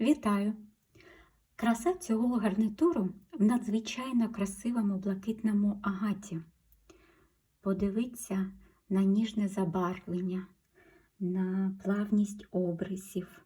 Вітаю! Краса цього гарнітуру в надзвичайно красивому блакитному агаті. Подивіться на ніжне забарвлення, на плавність обрисів.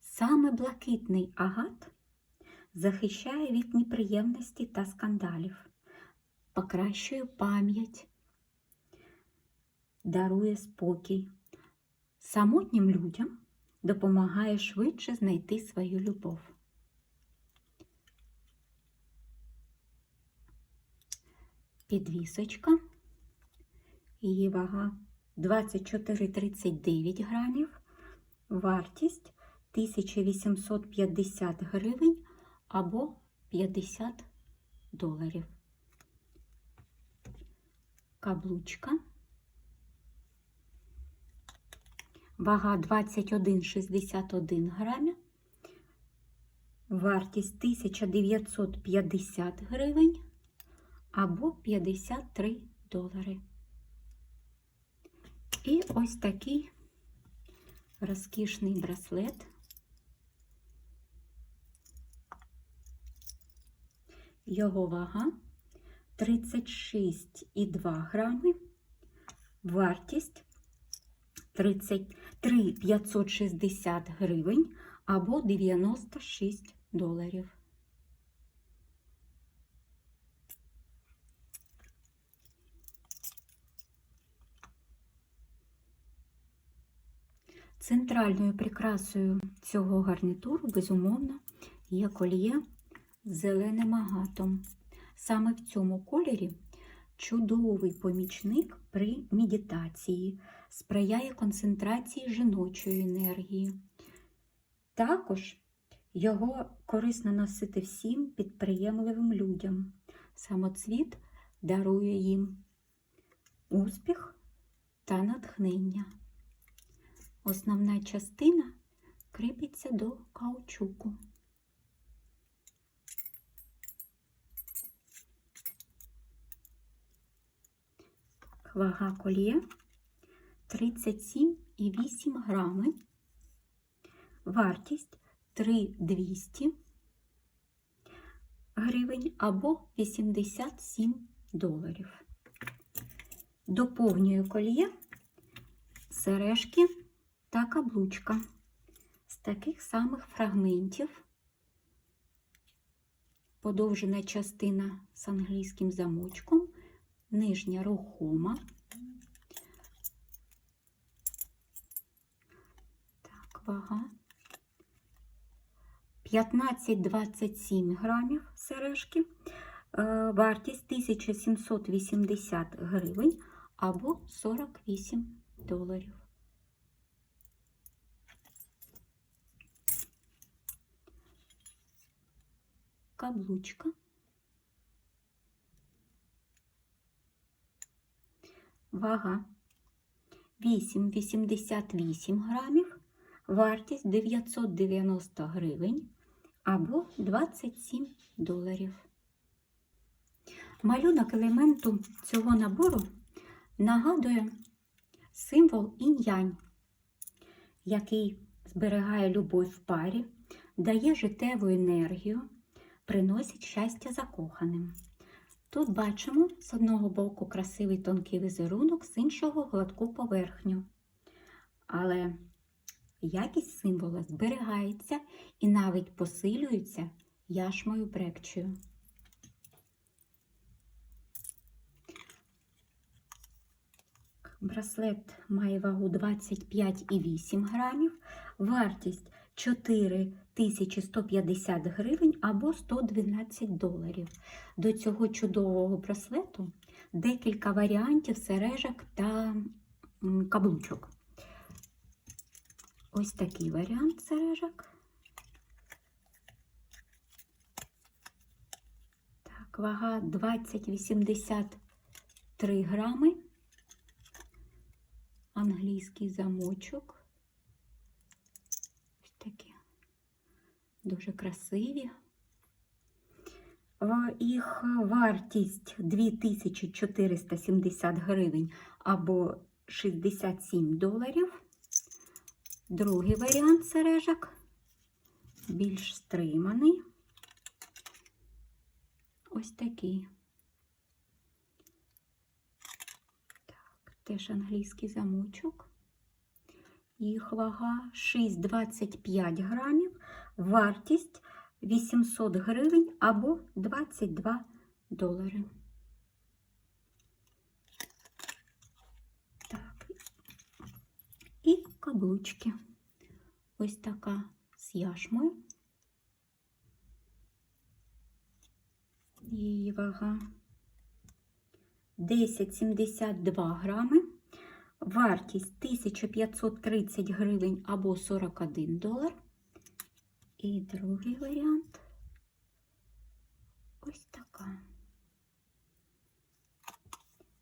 Саме блакитний агат захищає від неприємності та скандалів, покращує пам'ять, дарує спокій. Самотнім людям допомагає швидше знайти свою любов. Підвісочка. Її вага 24,39 грамів, вартість 1850 гривень або 50 доларів. Каблучка. Вага 21,61 грамів. Вартість 1950 гривень або 53 долари. І ось такий розкішний браслет. Його вага 36,2 грами, вартість 33 560 гривень або 96 доларів. Центральною прикрасою цього гарнітуру, безумовно, є кольє з зеленим агатом. Саме в цьому кольорі чудовий помічник при медитації, сприяє концентрації жіночої енергії. Також його корисно носити всім підприємливим людям. Самоцвіт дарує їм успіх та натхнення. Основна частина кріпиться до каучуку. Вага кольє 37,8 грами. Вартість 3200 гривень або 87 доларів. Доповнюю кольє сережки та каблучка з таких самих фрагментів. Подовжена частина з англійським замочком, нижня рухома. Так, вага. 15-27 грамів сережки, Е, вартість 1780 гривень або 48 доларів. Каблучка. Вага 8,88 грамів, вартість 990 гривень або 27 доларів. Малюнок елементу цього набору нагадує символ інь-янь, який зберігає любов в парі, дає життєву енергію, приносить щастя закоханим. Тут бачимо з одного боку красивий тонкий візерунок, з іншого гладку поверхню. Але якість символа зберігається і навіть посилюється яшмою брекчою. Браслет має вагу 25,8 грамів, вартість 4150 гривень або 112 доларів. До цього чудового браслету декілька варіантів сережок та каблучок. Ось такий варіант сережок. Так, вага 20,83 грами. Англійський замочок. Ось такі дуже красиві. Е, Їх вартість 2470 гривень або 67 доларів. Другий варіант сережок. більш стриманий. Ось такий. Так, теж англійський замочок. Їх вага 6,25 грамів, вартість 800 гривень або 22 долари. Так. І каблучки. Ось така з яшмою. Її вага 10,72 грами. Вартість 1530 гривень або 41 долар. І другий варіант ось така.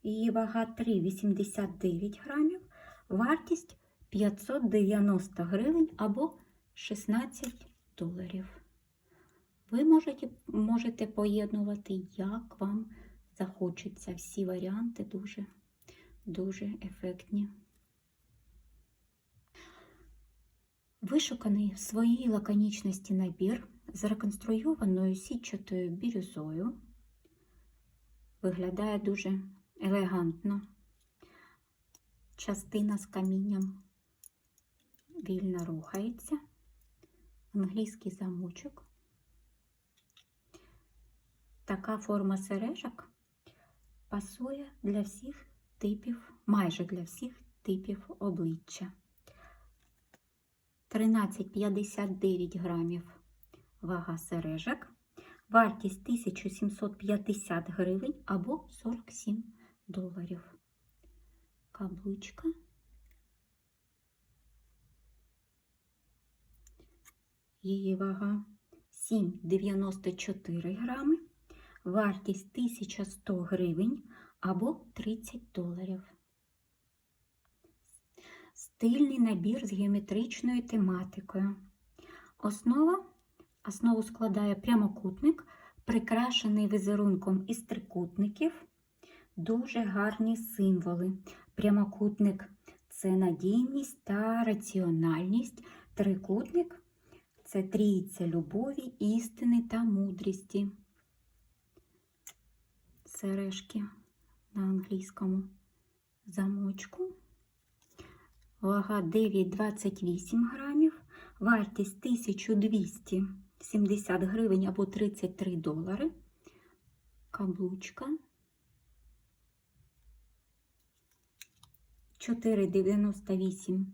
Її вага 3,89 грамів. Вартість 590 гривень або 16 доларів. Ви можете, можете поєднувати, як вам захочеться. Всі варіанти дуже, дуже ефектні. Вишуканий в своїй лаконічності набір з реконструйованою сітчатою бірюзою. Виглядає дуже елегантно. Частина з камінням вільно рухається. Англійський замочок. Така форма сережок пасує для всіх типів, майже для всіх типів обличчя. 13,59 грамів вага сережок, вартість 1750 гривень або 47 доларів. Каблучка. Її вага 7,94 грами, вартість 1100 гривень або 30 доларів. Стильний набір з геометричною тематикою. Основа основу складає прямокутник, прикрашений візерунком із трикутників. Дуже гарні символи. Прямокутник це надійність та раціональність. Трикутник це трійця любові, істини та мудрості. Сережки на англійському замочку. Вага 9,28 грамів, вартість 1270 гривень або 33 долари. Каблучка 4,98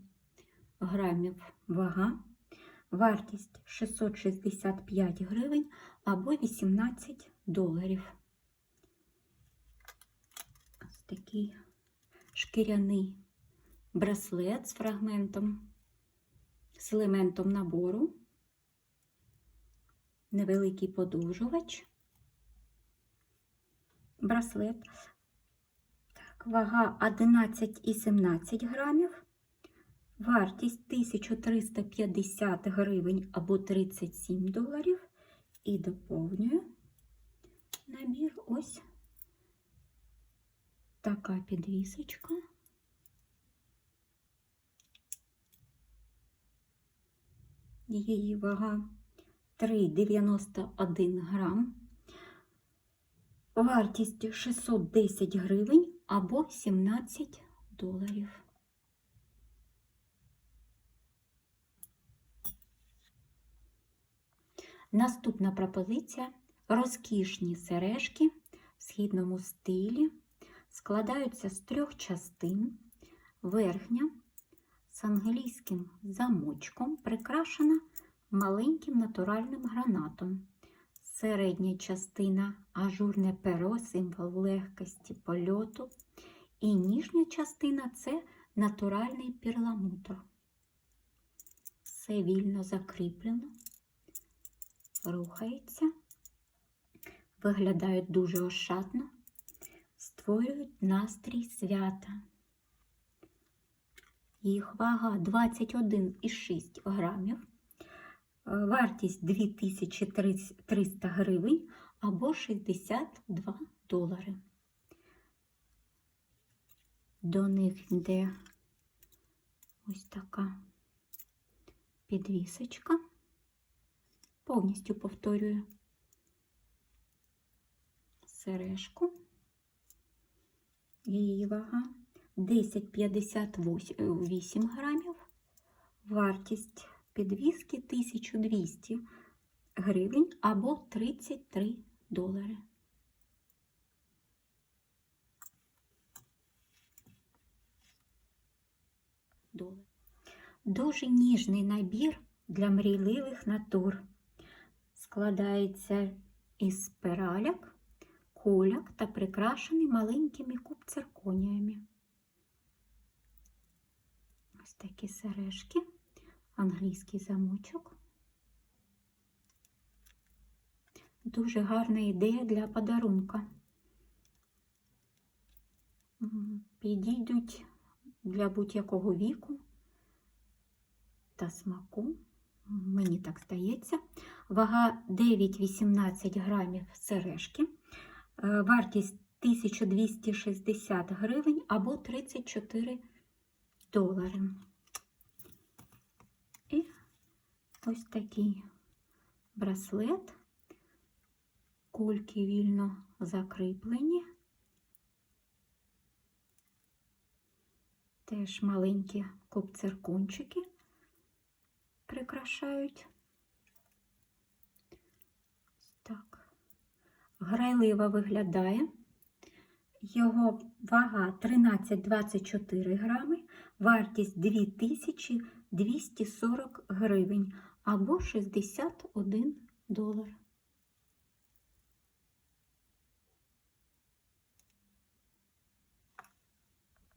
грамів вага, вартість 665 гривень або 18 доларів. Ось такий шкіряний браслет з фрагментом, з елементом набору, невеликий подовжувач, браслет, так, вага 11,17 грамів, вартість 1350 гривень або 37 доларів. І доповнюю набір ось така підвісочка. Її вага 3,91 грам. Вартість 610 гривень або 17 доларів. Наступна пропозиція розкішні сережки в східному стилі складаються з трьох частин. Верхня з англійським замочком прикрашена маленьким натуральним гранатом. Середня частина ажурне перо, символ легкості польоту. І ніжня частина це натуральний перламутр. Все вільно закріплено, рухається, виглядають дуже ошатно, створюють настрій свята. Їх вага 21,6 грамів, вартість 2300 гривень або 62 долари. До них йде ось така підвісочка. Повністю повторюю. Сережку. Її вага 10,58 грамів. Вартість підвіски 1200 гривень або 33 долари. Дуже ніжний набір для мрійливих натур. Складається із спираляк, куляк та прикрашений маленькими кубцирконіями. Ось такі сережки, англійський замочок. Дуже гарна ідея для подарунка. Підійдуть для будь-якого віку та смаку. Мені так здається. Вага 9-18 грамів сережки. Е, Вартість 1260 гривень або 34 долари. І ось такий браслет. Кульки вільно закріплені. Теж маленькі копцеркунчики прикрашають. Так. Грайливо виглядає. Його вага 13-24 грами, вартість 2240 гривень або 61 долар.